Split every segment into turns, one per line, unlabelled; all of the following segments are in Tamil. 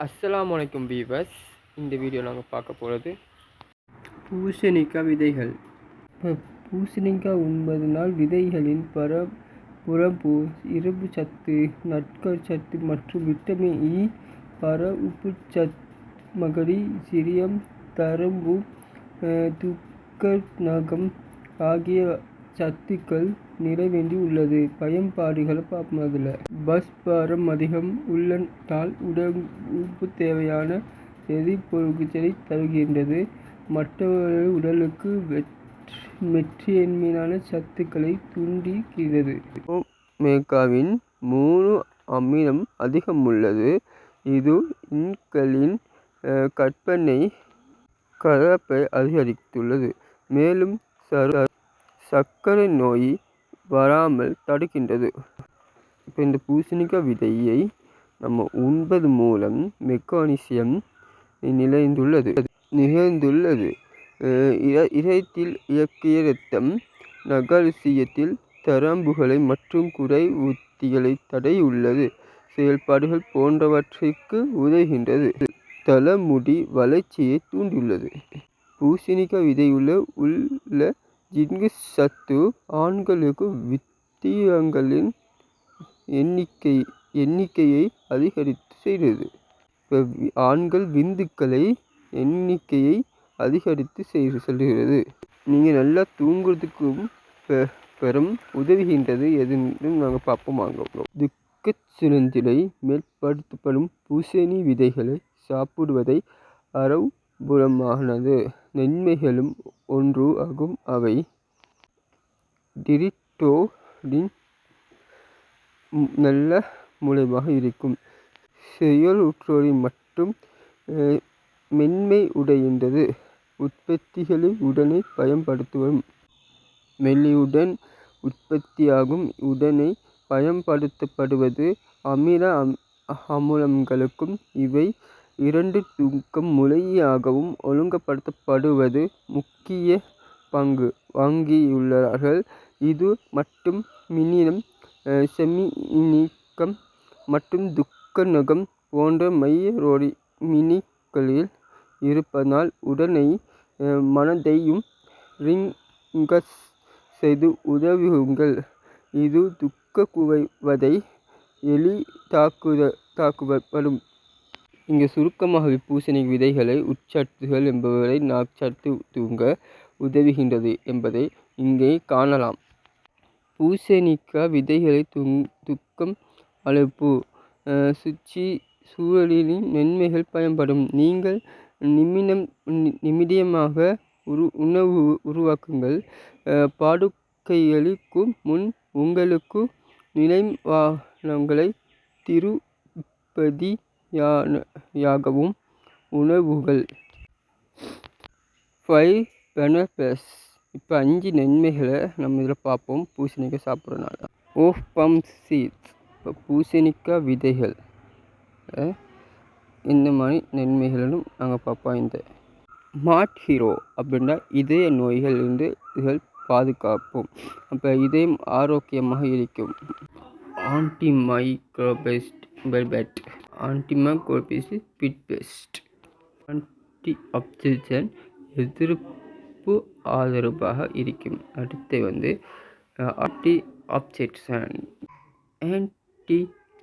அஸ்லாம் வலைக்கும் பீவர்ஸ் இந்த வீடியோ நாங்கள் பார்க்க போகிறது பூசணிக்காய் விதைகள். இப்போ பூசணிக்காய் உண்பதனால் விதைகளின் பர புறப்பு இரும்பு சத்து நட்கர் சத்து மற்றும் விட்டமின் இ பர உப்பு சத் மகடி சிரியம் தரும்பு துக்கர் நகம் ஆகிய சத்துக்கள் நிறைவேண்டி உள்ளது. பயன்பாடுகளை பார்ப்போம் அதில் பஸ்பாரம் அதிகம். உள்ளதால் உடல் உப்பு தேவையான எதிர்ப்பொருட்களை தருகின்றது. மற்றவர்கள் உடலுக்கு மெற்றியன்மையான சத்துக்களை துண்டிக்கிறது மேகாவின் மூணு அமிலம் அதிகம் உள்ளது. இது இன்களின் கற்பனை கலப்பை அதிகரித்துள்ளது. மேலும் சரு சர்க்கரை நோய் வராமல் தடுக்கின்றது. இப்போ இந்த பூசணிக்காய் விதையை நம்ம உண்பது மூலம் மெக்கானிசியம் நிலைந்துள்ளது. நிகழ்ந்துள்ளது. இதயத்தில் இயக்கிய ரத்தம் நகரசியத்தில் தரம்புகளை மற்றும் குறை உத்திகளை தடையுள்ளது. செயல்பாடுகள் போன்றவற்றிற்கு உதவுகின்றது. தலைமுடி வளர்ச்சியை தூண்டியுள்ளது. பூசணிக்காய் விதையுள்ள உள்ள ஜிங்கு சத்து ஆண்களுக்கு வித்தியங்களின் எண்ணிக்கை எண்ணிக்கையை அதிகரித்து செய்கிறது இப்போ ஆண்கள் விந்துக்களை எண்ணிக்கையை அதிகரித்து செய்து செல்கிறது. நீங்கள் நல்லா தூங்குறதுக்கும் பெரும் உதவுகின்றது எதுன்னு நாங்கள் பார்ப்போம் வாங்க துக்க சுரந்திலை மேற்படுத்தப்படும் பூசணி விதைகளை சாப்பிடுவதை அறவுபுறமானது. நன்மைகளும் ஒன்று ஆகும் அவை. டிரிட்டோடின் நல்ல மூலமாக இருக்கும். செயலுற்றோரி மற்றும் மென்மை உடைகின்றது உற்பத்திகளை உடனே பயன்படுத்துவோம் மெல்லியுடன் உற்பத்தியாகும். உடனே பயன்படுத்தப்படுவது அமில அமிலங்களுக்கும் இவை இரண்டு தூக்கம் முறையாகவும் ஒழுங்குபடுத்தப்படுவது முக்கிய பங்கு வாங்கியுள்ளார்கள். இது மட்டும் மின்னினம் செமினிக்கம் மற்றும் துக்கநகம் போன்ற மைய மினிகளில் இருப்பதனால் உடனே மனதையும் ரிங்கஸ் செய்து உதவுங்கள். இது துக்க குவைவதை எளிதாக்குத தாக்குவப்படும் இங்கே சுருக்கமாக பூசணி விதைகளை உட்சத்துகள் என்பவரை நாச்சத்து தூங்க உதவுகின்றது என்பதை இங்கே காணலாம். பூசணிக்காய் விதைகளை துங் துக்கம் அழைப்பு சுச்சி சூழலின் நன்மைகள் பயன்படும். நீங்கள் நிமிடம் நிமிடமாக உரு உணவு உருவாக்குங்கள். பாடுக்கைகளுக்கு முன் உங்களுக்கு நிலைவானங்களை யாகவும் உணவுகள் ஃபைவ் பெனஃபிட்ஸ் இப்போ அஞ்சு நன்மைகளை நம்ம இதில் பார்ப்போம். பூசணிக்காய் சாப்பிட்றதுனால ஓஃப் பம் சீட்ஸ் இப்போ பூசணிக்காய் விதைகள். இந்த மாதிரி நன்மைகளும் நாங்கள் பார்ப்போம் இந்த. மாட் ஹீரோ அப்படின்னா இதய நோய்களிலிருந்து இதுகள் பாதுகாப்போம் அப்போ இதயம் ஆரோக்கியமாக இருக்கும். ஆன்டிமைக்ரோபெஸ்ட் பெட் ஆன்டிமைக்ரோபெஸ்ட் பிட் பிட்பெஸ்ட் ஆன்டி ஆக்சிஜன் எதிர்ப்பு ஆதரவாக இருக்கும். அடுத்து வந்து ஆன்டி ஆக்சிஜன் ஆன்டி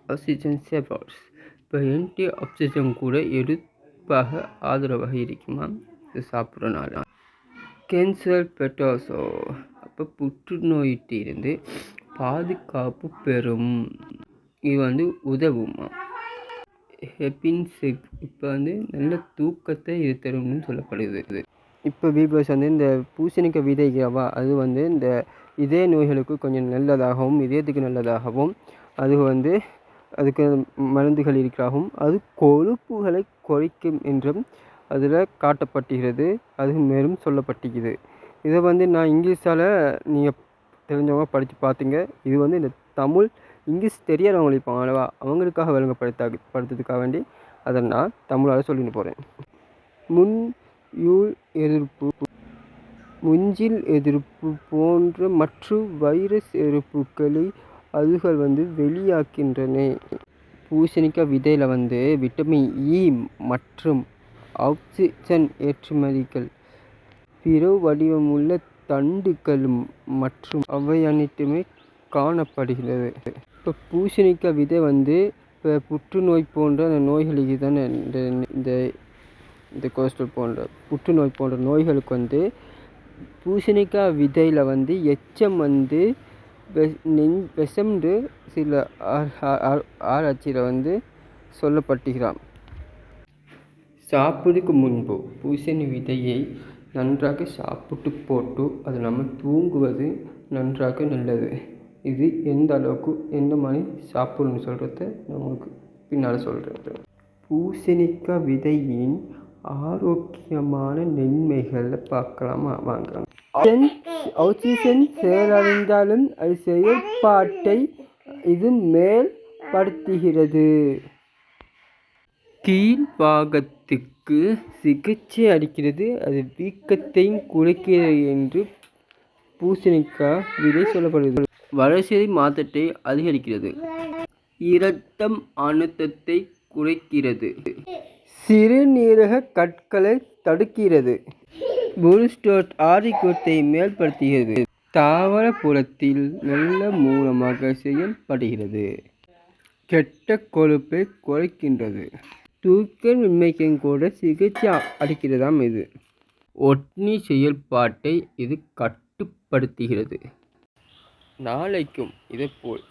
ஆக்சிஜன் செவர்ஸ் இப்போ ஆன்டி ஆக்சிஜன் கூட எதிர்ப்பாக ஆதரவாக இருக்குமா? இது சாப்பிட்றனால கேன்சர் பெட்டோசோ அப்போ புற்றுநோயிட்டிருந்து பாதுகாப்பு பெறும். இது வந்து உதவுமா? ஹெப்பின்சிக் இப்போ வந்து நல்ல தூக்கத்தை இது தரும்னு சொல்லப்படுது இப்போ வீபர்ஸ் வந்து இந்த பூசணிக்காய் விதைகவா அது வந்து இந்த இதய நோய்களுக்கு கொஞ்சம் நல்லதாகவும் இதயத்துக்கு நல்லதாகவும் அது வந்து அதுக்கு மருந்துகள் இருக்கிறாகவும் அது கொழுப்புகளை குறைக்கும் என்றும் அதில் காட்டப்பட்டுகிறது. அது மேலும் சொல்லப்பட்டுகிறது. இதை வந்து நான் இங்கிலீஷால் நீங்கள் தெரிஞ்சவங்க படித்து பார்த்தீங்க இது வந்து இந்த தமிழ் இங்கிலீஷ் தெரியாதவங்க இப்போ அளவா அவங்களுக்காக விளங்கப்படுத்த படுத்துறதுக்காக வேண்டி அதை நான் தமிழால் சொல்லிட்டு போகிறேன் முன் யூல் எதிர்ப்பு முஞ்சில் எதிர்ப்பு போன்ற மற்ற வைரஸ் எதிர்ப்புகளை அதுகள் வந்து வெளியாக்கின்றன. பூசணிக்காய் விதையில் வந்து விட்டமின் இ மற்றும் ஆக்சிஜன் ஏற்றுமதிகள் பிற வடிவமுள்ள தண்டுகளும் மற்றும் அவை அனைத்துமே காணப்படுகிறது. இப்போ பூசணிக்காய் விதை வந்து இப்போ புற்றுநோய் போன்ற அந்த நோய்களுக்கு தானே இந்த இந்த இந்த கோஸ்டல் போன்ற புற்றுநோய் போன்ற நோய்களுக்கு வந்து பூசணிக்காய் விதையில் வந்து எச்சம் வந்து நெஞ் விஷம்ன்று சில ஆ- ஆ- ஆராய்ச்சியில் வந்து சொல்லப்பட்டுகிறான் சாப்பிடுக்கு முன்பு பூசணி விதையை நன்றாக சாப்பிட்டு போட்டு அது நம்ம தூங்குவது நன்றாக நல்லது. இது எந்த அளவுக்கு எந்த மாதிரி சாப்பிடணும்னு சொல்கிறத நான் உங்களுக்கு பின்னால் சொல்கிறேன் பூசணிக்காய் விதையின் ஆரோக்கியமான நன்மைகளை பார்க்கலாமா? வாங்க. ஆக்சிஜன் செயலடைந்தாலும் அது செயல்பாட்டை இது மேல்படுத்துகிறது. கீழ்பாகத்துக்கு சிகிச்சை அளிக்கிறது அது வீக்கத்தையும் குறைக்கிறது என்று பூசணிக்காய் விதை சொல்லப்படுகிறது. வளர்ச்சிதை மாற்றத்தை அதிகரிக்கிறது. இரத்தம் அழுத்தத்தை குறைக்கிறது. சிறுநீரக கற்களை தடுக்கிறது. புல்ஸ்டோட் ஆதிக்கத்தை மேம்படுத்துகிறது. தாவர புறத்தில் நல்ல மூலமாக செயல்படுகிறது. கெட்ட கொழுப்பை குறைக்கின்றது. தூக்கமின்மைக்கும் கூட சிகிச்சை அளிக்கிறதாம் இது. ஒட்னி செயல்பாட்டை இது கட்டுப்படுத்துகிறது. நாளைக்கும் இதேபோல்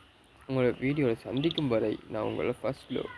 உங்களை வீடியோவில் சந்திக்கும் வரை நான் உங்களை ஃபர்ஸ்ட் லவ்